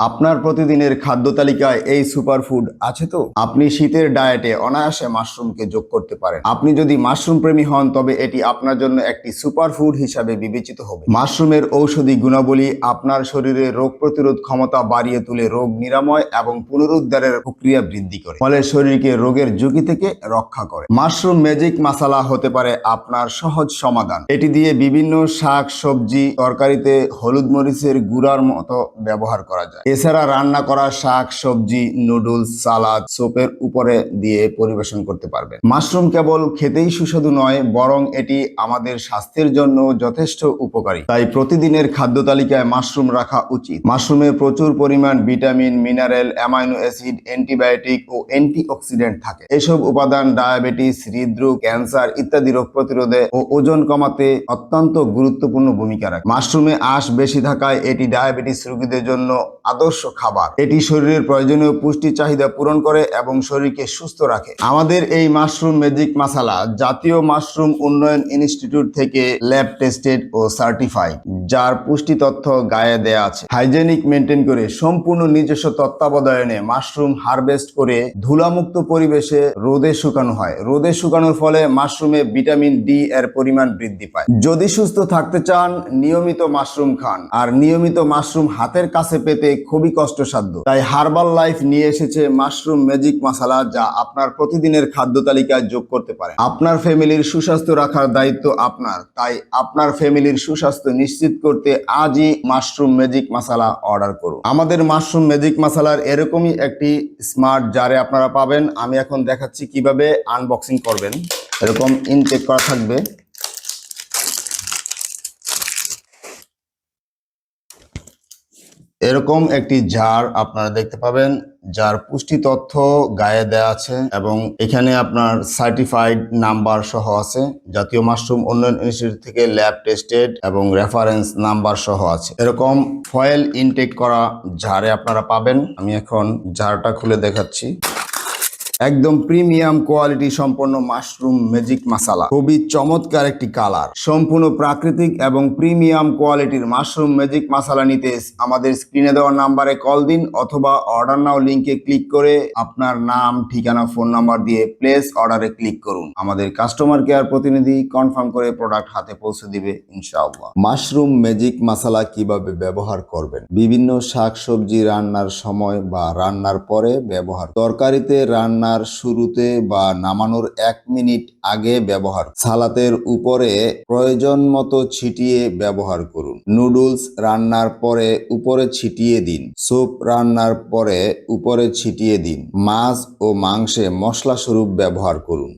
আপনার প্রতিদিনের খাদ্য তালিকায় এই সুপারফুড আছে তো? আপনি শীতের ডায়েটে অনায়াসে মাশরুমকে যোগ করতে পারেন। আপনি যদি মাশরুম প্রেমী হন, তবে এটি আপনার জন্য একটি সুপারফুড হিসাবে বিবেচিত হবে। মাশরুমের ঔষধি গুণাবলী আপনার শরীরে রোগ প্রতিরোধ ক্ষমতা বাড়িয়ে তুলে রোগ নিরাময় এবং পুনরুদ্ধারের প্রক্রিয়া বৃদ্ধি করে। ফলে শরীরকে রোগের ঝুঁকি থেকে রক্ষা করে। মাশরুম ম্যাজিক মশালা হতে পারে আপনার সহজ সমাধান। এটি দিয়ে বিভিন্ন শাক, সবজি, তরকারিতে হলুদ মরিচের গুঁড়ার মতো ব্যবহার করা যায়। এছাড়া রান্না করা শাক, সবজি, নুডলস, সালাদ সোপের উপরে দিয়ে পরিবেশন করতে পারবেন। মাশরুম কেবল খেতেই সুস্বাদু নয়, বরং এটি আমাদের স্বাস্থ্যের জন্য যথেষ্ট উপকারী। তাই প্রতিদিনের খাদ্য তালিকায় মাশরুম রাখা উচিত। মাশরুমে প্রচুর পরিমাণ vitamin, mineral, amino acid, antibiotic ও অ্যান্টিঅক্সিডেন্ট থাকে। এসব উপাদান ডায়াবেটিস, হৃদরোগ, ক্যান্সার ইত্যাদি রোগ প্রতিরোধে ও ওজন কমাতে অত্যন্ত গুরুত্বপূর্ণ ভূমিকা রাখে। মাশরুমে আঁশ বেশি থাকায় এটি ডায়াবেটিস রোগীদের জন্য আদর্শ খাবার। এটি শরীরের প্রয়োজনীয় পুষ্টি চাহিদা পূরণ করে এবং শরীরকে সুস্থ রাখে। আমাদের এই মাশরুম ম্যাজিক মশালা জাতীয় মাশরুম উন্নয়ন ইনস্টিটিউট থেকে ল্যাব টেস্টেড ও সার্টিফাইড, যার পুষ্টি তথ্য গায়ে দেয়া আছে। হাইজেনিক মেনটেন করে সম্পূর্ণ নিজস্ব তত্ত্বাবধানে মাশরুম হারভেস্ট করে ধুলামুক্ত পরিবেশে রোদে শুকানো হয়। রোদে শুকানোর ফলে মাশরুমে ভিটামিন ডি এর পরিমাণ বৃদ্ধি পায়। যদি সুস্থ থাকতে চান, নিয়মিত মাশরুম খান। আর নিয়মিত মাশরুম হাতের কাছে পেতে খুবই কষ্টসাধ্য। তাই হার্বাল লাইফ নিয়ে এসেছে মাশরুম ম্যাজিক মশালা যা আপনার প্রতিদিনের খাদ্য তালিকায় যোগ করতে পারে আপনার ফ্যামিলির সুস্বাস্থ্য রাখার দায়িত্ব আপনার। তাই আপনার ফ্যামিলির সুস্বাস্থ্য নিশ্চিত করতে আজই মাশরুম ম্যাজিক মশালা অর্ডার করুন। আমাদের মাশরুম ম্যাজিক মশালার এরকমই একটি স্মার্ট জারে আপনারা পাবেন। আমি এখন দেখাচ্ছি কীভাবে আনবক্সিং করবেন। এরকম ইনটেক করা থাকবে। এরকম একটি জার আপনারা দেখতে পাবেন, যার পুষ্টি তথ্য গায়ে দেয়া আছে এবং এখানে আপনার সার্টিফাইড নাম্বার সহ আছে, জাতীয় মাশরুম উন্নয়ন ইনস্টিটিউট থেকে ল্যাব টেস্টেড এবং রেফারেন্স নাম্বার সহ আছে। এরকম ফয়েল ইনটেক করা জারে আপনারা পাবেন। আমি এখন জারটা খুলে দেখাচ্ছি। একদম প্রিমিয়াম কোয়ালিটি সম্পন্ন মাশরুম ম্যাজিক মশালা খুবই চমৎকার একটি কালার। সম্পূর্ণ প্রাকৃতিক এবং প্রিমিয়াম কোয়ালিটির মাশরুম ম্যাজিক মশালা নিতে আমাদের স্ক্রিনে দেওয়া নাম্বারে কল দিন অথবা অর্ডার নাও লিংকে ক্লিক করে আপনার নাম, ঠিকানা, ফোন নাম্বার দিয়ে প্লেস অর্ডারে ক্লিক করুন। আমাদের কাস্টমার কেয়ার প্রতিনিধি কনফার্ম করে প্রোডাক্ট হাতে পৌঁছে দিবে ইনশাআল্লাহ। মাশরুম ম্যাজিক মশালা কীভাবে ব্যবহার করবেন? বিভিন্ন শাকসবজি রান্নার সময় বা রান্নার পরে ব্যবহার। তরকারিতে রান্নার শুরুতে বা নামানোর এক মিনিট আগে ব্যবহার সালাতের উপরে প্রয়োজন মতো ছিটিয়ে ব্যবহার করুন। নুডলস রান্নার পরে উপরে ছিটিয়ে দিন। স্যুপ রান্নার পরে উপরে ছিটিয়ে দিন। মাছ ও মাংসে মশলা স্বরূপ ব্যবহার করুন।